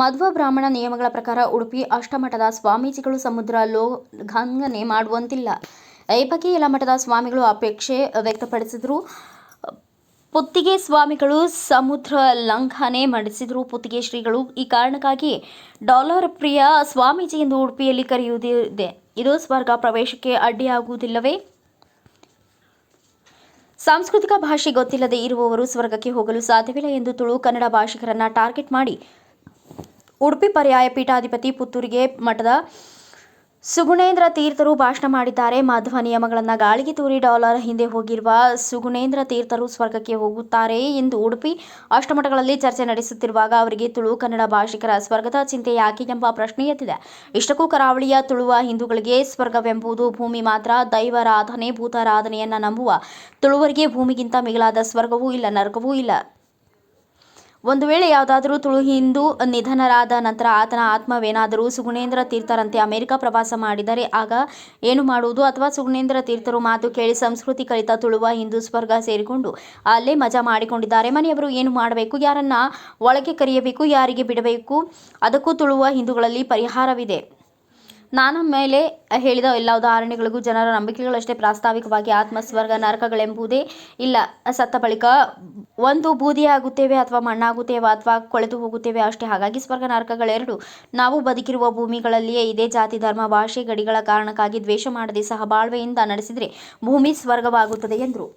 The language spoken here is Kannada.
ಮಾಧ್ವ ಬ್ರಾಹ್ಮಣ ನಿಯಮಗಳ ಪ್ರಕಾರ ಉಡುಪಿ ಅಷ್ಟಮಠದ ಸ್ವಾಮೀಜಿಗಳು ಸಮುದ್ರ ಲೋಂಘನೆ ಮಾಡುವಂತಿಲ್ಲ. ಬಗ್ಗೆ ಎಲ್ಲ ಮಠದ ಸ್ವಾಮಿಗಳು ಅಪೇಕ್ಷೆ ವ್ಯಕ್ತಪಡಿಸಿದರು. ಪುತ್ತಿಗೆ ಸ್ವಾಮಿಗಳು ಸಮುದ್ರ ಲಂಘನೆ ಮಾಡಿಸಿದರು. ಪುತ್ತಿಗೆ ಶ್ರೀಗಳು ಈ ಕಾರಣಕ್ಕಾಗಿ ಡಾಲರ್ ಪ್ರಿಯ ಸ್ವಾಮೀಜಿ ಎಂದು ಉಡುಪಿಯಲ್ಲಿ ಕರೆಯುವುದಿದೆ. ಇದು ಸ್ವರ್ಗ ಪ್ರವೇಶಕ್ಕೆ ಅಡ್ಡಿಯಾಗುವುದಿಲ್ಲವೇ? ಸಾಂಸ್ಕೃತಿಕ ಭಾಷೆ ಗೊತ್ತಿಲ್ಲದೆ ಇರುವವರು ಸ್ವರ್ಗಕ್ಕೆ ಹೋಗಲು ಸಾಧ್ಯವಿಲ್ಲ ಎಂದು ತುಳು ಕನ್ನಡ ಭಾಷಿಕರನ್ನ ಟಾರ್ಗೆಟ್ ಮಾಡಿ ಉಡುಪಿ ಪರ್ಯಾಯ ಪೀಠಾಧಿಪತಿ ಪುತ್ತೂರಿಗೆ ಮಠದ ಸುಗುಣೇಂದ್ರ ತೀರ್ಥರು ಭಾಷಣ ಮಾಡಿದ್ದಾರೆ. ಮಾಧ್ವ ನಿಯಮಗಳನ್ನು ಗಾಳಿಗೆ ತೂರಿ ಡಾಲರ್ ಹಿಂದೆ ಹೋಗಿರುವ ಸುಗುಣೇಂದ್ರ ತೀರ್ಥರು ಸ್ವರ್ಗಕ್ಕೆ ಹೋಗುತ್ತಾರೆ ಎಂದು ಉಡುಪಿ ಅಷ್ಟಮಠಗಳಲ್ಲಿ ಚರ್ಚೆ ನಡೆಸುತ್ತಿರುವಾಗ ಅವರಿಗೆ ತುಳು ಕನ್ನಡ ಭಾಷಿಕರ ಸ್ವರ್ಗದ ಚಿಂತೆ ಯಾಕೆ ಎಂಬ ಪ್ರಶ್ನೆ ಎತ್ತಿದೆ. ಇಷ್ಟಕ್ಕೂ ಕರಾವಳಿಯ ತುಳುವ ಹಿಂದೂಗಳಿಗೆ ಸ್ವರ್ಗವೆಂಬುದು ಭೂಮಿ ಮಾತ್ರ, ದೈವಾರಾಧನೆ, ಭೂತಾರಾಧನೆಯನ್ನು ನಂಬುವ ತುಳುವರಿಗೆ ಭೂಮಿಗಿಂತ ಮಿಗಿಲಾದ ಸ್ವರ್ಗವೂ ಇಲ್ಲ, ನರಕವೂ ಇಲ್ಲ. ಒಂದು ವೇಳೆ ಯಾವುದಾದರೂ ತುಳು ಹಿಂದೂ ನಿಧನರಾದ ನಂತರ ಆತನ ಆತ್ಮವೇನಾದರೂ ಸುಗುಣೇಂದ್ರ ತೀರ್ಥರಂತೆ ಅಮೆರಿಕ ಪ್ರವಾಸ ಮಾಡಿದರೆ ಆಗ ಏನು ಮಾಡುವುದು? ಅಥವಾ ಸುಗುಣೇಂದ್ರ ತೀರ್ಥರು ಮಾತು ಕೇಳಿ ಸಂಸ್ಕೃತಿ ಕಲಿತ ತುಳುವ ಹಿಂದೂ ಸ್ವರ್ಗ ಸೇರಿಕೊಂಡು ಅಲ್ಲೇ ಮಜಾ ಮಾಡಿಕೊಂಡಿದ್ದಾರೆ. ಮನೆಯವರು ಏನು ಮಾಡಬೇಕು? ಯಾರನ್ನ ಒಳಗೆ ಕರೆಯಬೇಕು, ಯಾರಿಗೆ ಬಿಡಬೇಕು? ಅದಕ್ಕೂ ತುಳುವ ಹಿಂದೂಗಳಲ್ಲಿ ಪರಿಹಾರವಿದೆ. ನಾನು ಮೇಲೆ ಹೇಳಿದ ಎಲ್ಲ ಉದಾಹರಣೆಗಳಿಗೂ ಜನರ ನಂಬಿಕೆಗಳಷ್ಟೇ ಪ್ರಾಸ್ತಾವಿಕವಾಗಿ ಆತ್ಮ ಸ್ವರ್ಗ ನರಕಗಳೆಂಬುದೇ ಇಲ್ಲ. ಸತ್ತ ಬಳಿಕ ಒಂದು ಬೂದಿಯಾಗುತ್ತೇವೆ ಅಥವಾ ಮಣ್ಣಾಗುತ್ತೇವೆ ಅಥವಾ ಕೊಳೆತು ಹೋಗುತ್ತೇವೆ ಅಷ್ಟೇ. ಹಾಗಾಗಿ ಸ್ವರ್ಗ ನರಕಗಳೆರಡು. ನಾವು ಬದುಕಿರುವ ಭೂಮಿಗಳಲ್ಲಿಯೇ ಇದೇ ಜಾತಿ, ಧರ್ಮ, ಭಾಷೆ, ಗಡಿಗಳ ಕಾರಣಕ್ಕಾಗಿ ದ್ವೇಷ ಮಾಡದೆ ಸಹಬಾಳ್ವೆಯಿಂದ ನಡೆಸಿದರೆ ಭೂಮಿ ಸ್ವರ್ಗವಾಗುತ್ತದೆ ಎಂದರು.